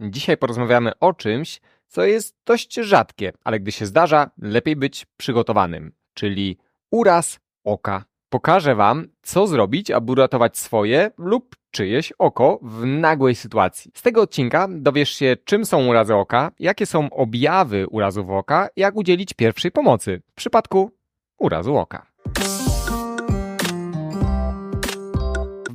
Dzisiaj porozmawiamy o czymś, co jest dość rzadkie, ale gdy się zdarza, lepiej być przygotowanym, czyli uraz oka. Pokażę Wam, co zrobić, aby uratować swoje lub czyjeś oko w nagłej sytuacji. Z tego odcinka dowiesz się, czym są urazy oka, jakie są objawy urazów oka, jak udzielić pierwszej pomocy w przypadku urazu oka.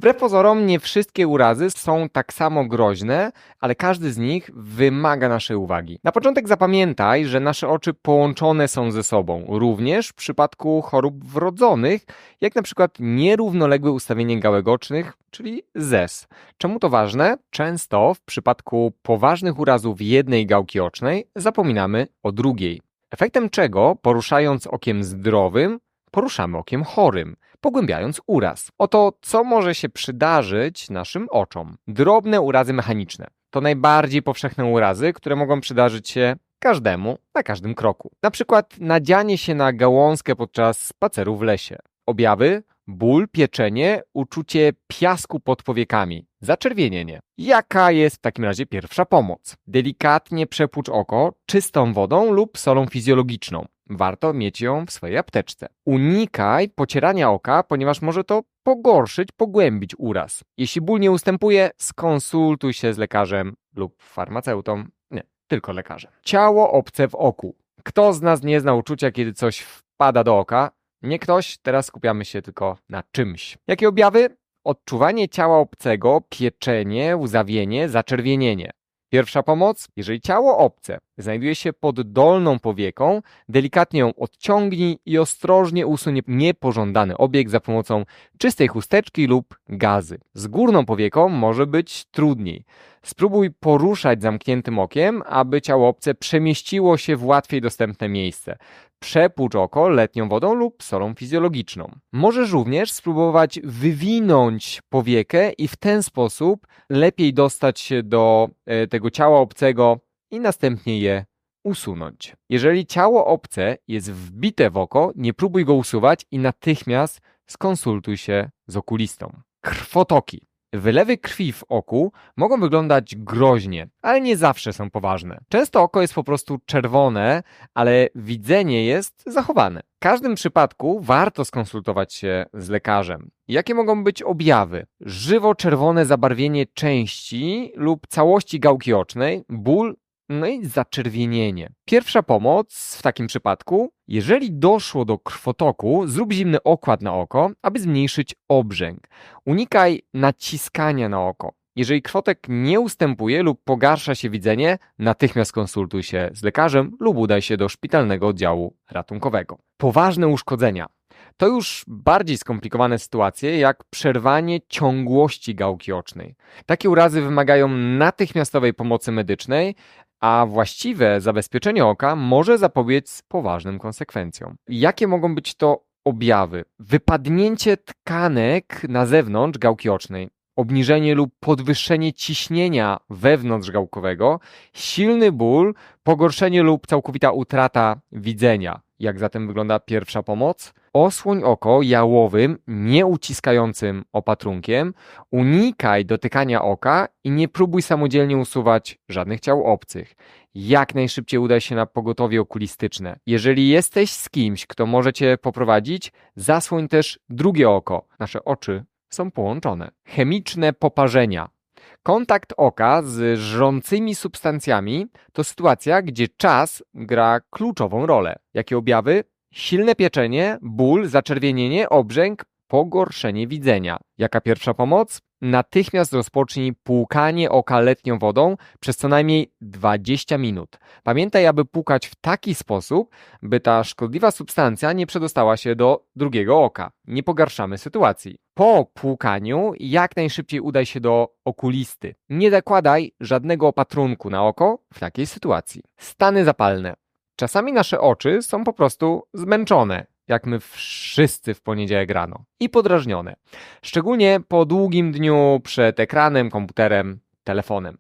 Wbrew pozorom, nie wszystkie urazy są tak samo groźne, ale każdy z nich wymaga naszej uwagi. Na początek zapamiętaj, że nasze oczy połączone są ze sobą, również w przypadku chorób wrodzonych, jak na przykład nierównoległe ustawienie gałek ocznych, czyli ZES. Czemu to ważne? Często w przypadku poważnych urazów jednej gałki ocznej zapominamy o drugiej. Efektem czego, poruszając okiem zdrowym, poruszamy okiem chorym, pogłębiając uraz. Oto co może się przydarzyć naszym oczom. Drobne urazy mechaniczne. To najbardziej powszechne urazy, które mogą przydarzyć się każdemu na każdym kroku. Na przykład nadzianie się na gałązkę podczas spaceru w lesie. Objawy ból, pieczenie, uczucie piasku pod powiekami, zaczerwienienie. Jaka jest w takim razie pierwsza pomoc? Delikatnie przepłucz oko czystą wodą lub solą fizjologiczną. Warto mieć ją w swojej apteczce. Unikaj pocierania oka, ponieważ może to pogorszyć, pogłębić uraz. Jeśli ból nie ustępuje, skonsultuj się z lekarzem lub farmaceutą. Nie, tylko lekarzem. Ciało obce w oku. Kto z nas nie zna uczucia, kiedy coś wpada do oka? Nie ktoś, teraz skupiamy się tylko na czymś. Jakie objawy? Odczuwanie ciała obcego, pieczenie, łzawienie, zaczerwienienie. Pierwsza pomoc, jeżeli ciało obce znajduje się pod dolną powieką, delikatnie ją odciągnij i ostrożnie usuń niepożądany obieg za pomocą czystej chusteczki lub gazy. Z górną powieką może być trudniej. Spróbuj poruszać zamkniętym okiem, aby ciało obce przemieściło się w łatwiej dostępne miejsce. Przepłucz oko letnią wodą lub solą fizjologiczną. Możesz również spróbować wywinąć powiekę i w ten sposób lepiej dostać się do e, tego ciała obcego i następnie je usunąć. Jeżeli ciało obce jest wbite w oko, nie próbuj go usuwać i natychmiast skonsultuj się z okulistą. Krwotoki. Wylewy krwi w oku mogą wyglądać groźnie, ale nie zawsze są poważne. Często oko jest po prostu czerwone, ale widzenie jest zachowane. W każdym przypadku warto skonsultować się z lekarzem. Jakie mogą być objawy? Żywo-czerwone zabarwienie części lub całości gałki ocznej, ból no i zaczerwienienie. Pierwsza pomoc w takim przypadku, jeżeli doszło do krwotoku, zrób zimny okład na oko, aby zmniejszyć obrzęk. Unikaj naciskania na oko. Jeżeli krwotek nie ustępuje lub pogarsza się widzenie, natychmiast konsultuj się z lekarzem lub udaj się do szpitalnego oddziału ratunkowego. Poważne uszkodzenia. To już bardziej skomplikowane sytuacje, jak przerwanie ciągłości gałki ocznej. Takie urazy wymagają natychmiastowej pomocy medycznej, a właściwe zabezpieczenie oka może zapobiec poważnym konsekwencjom. Jakie mogą być to objawy? Wypadnięcie tkanek na zewnątrz gałki ocznej, obniżenie lub podwyższenie ciśnienia wewnątrzgałkowego, silny ból, pogorszenie lub całkowita utrata widzenia. Jak zatem wygląda pierwsza pomoc? Osłoń oko jałowym, nieuciskającym opatrunkiem, unikaj dotykania oka i nie próbuj samodzielnie usuwać żadnych ciał obcych. Jak najszybciej udaj się na pogotowie okulistyczne. Jeżeli jesteś z kimś, kto może cię poprowadzić, zasłoń też drugie oko. Nasze oczy są połączone. Chemiczne poparzenia. Kontakt oka z żrącymi substancjami to sytuacja, gdzie czas gra kluczową rolę. Jakie objawy? Silne pieczenie, ból, zaczerwienienie, obrzęk, pogorszenie widzenia. Jaka pierwsza pomoc? Natychmiast rozpocznij płukanie oka letnią wodą przez co najmniej 20 minut. Pamiętaj, aby płukać w taki sposób, by ta szkodliwa substancja nie przedostała się do drugiego oka. Nie pogarszamy sytuacji. Po płukaniu jak najszybciej udaj się do okulisty. Nie zakładaj żadnego opatrunku na oko w takiej sytuacji. Stany zapalne. Czasami nasze oczy są po prostu zmęczone, jak my wszyscy w poniedziałek rano, i podrażnione. Szczególnie po długim dniu przed ekranem, komputerem, telefonem.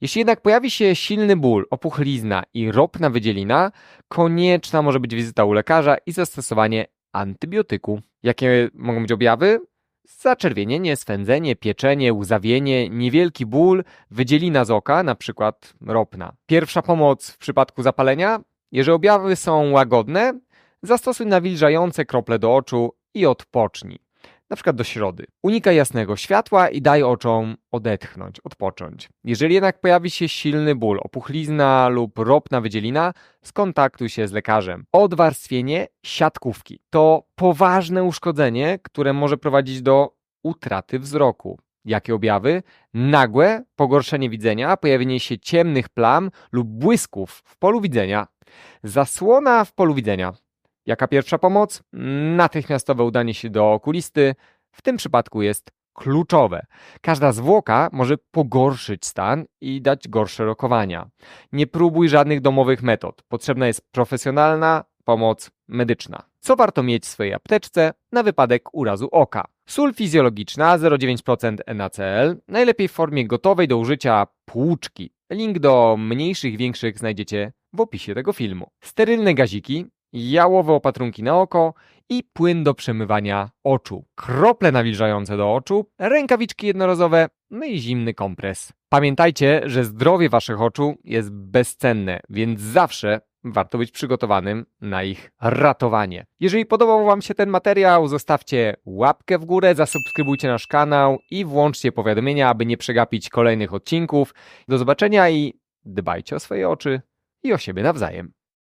Jeśli jednak pojawi się silny ból, opuchlizna i ropna wydzielina, konieczna może być wizyta u lekarza i zastosowanie antybiotyku. Jakie mogą być objawy? Zaczerwienienie, swędzenie, pieczenie, łzawienie, niewielki ból, wydzielina z oka, na przykład ropna. Pierwsza pomoc w przypadku zapalenia? Jeżeli objawy są łagodne, zastosuj nawilżające krople do oczu i odpocznij. Na przykład do środy. Unikaj jasnego światła i daj oczom odetchnąć, odpocząć. Jeżeli jednak pojawi się silny ból, opuchlizna lub ropna wydzielina, skontaktuj się z lekarzem. Odwarstwienie siatkówki to poważne uszkodzenie, które może prowadzić do utraty wzroku. Jakie objawy? Nagłe pogorszenie widzenia, pojawienie się ciemnych plam lub błysków w polu widzenia. Zasłona w polu widzenia. Jaka pierwsza pomoc? Natychmiastowe udanie się do okulisty. W tym przypadku jest kluczowe. Każda zwłoka może pogorszyć stan i dać gorsze rokowania. Nie próbuj żadnych domowych metod. Potrzebna jest profesjonalna pomoc medyczna. Co warto mieć w swojej apteczce na wypadek urazu oka? Sól fizjologiczna 0,9% NaCl, najlepiej w formie gotowej do użycia płuczki. Link do mniejszych większych znajdziecie w opisie tego filmu. Sterylne gaziki, jałowe opatrunki na oko i płyn do przemywania oczu. Krople nawilżające do oczu, rękawiczki jednorazowe, no i zimny kompres. Pamiętajcie, że zdrowie waszych oczu jest bezcenne, więc zawsze warto być przygotowanym na ich ratowanie. Jeżeli podobał wam się ten materiał, zostawcie łapkę w górę, zasubskrybujcie nasz kanał i włączcie powiadomienia, aby nie przegapić kolejnych odcinków. Do zobaczenia i dbajcie o swoje oczy i o siebie nawzajem.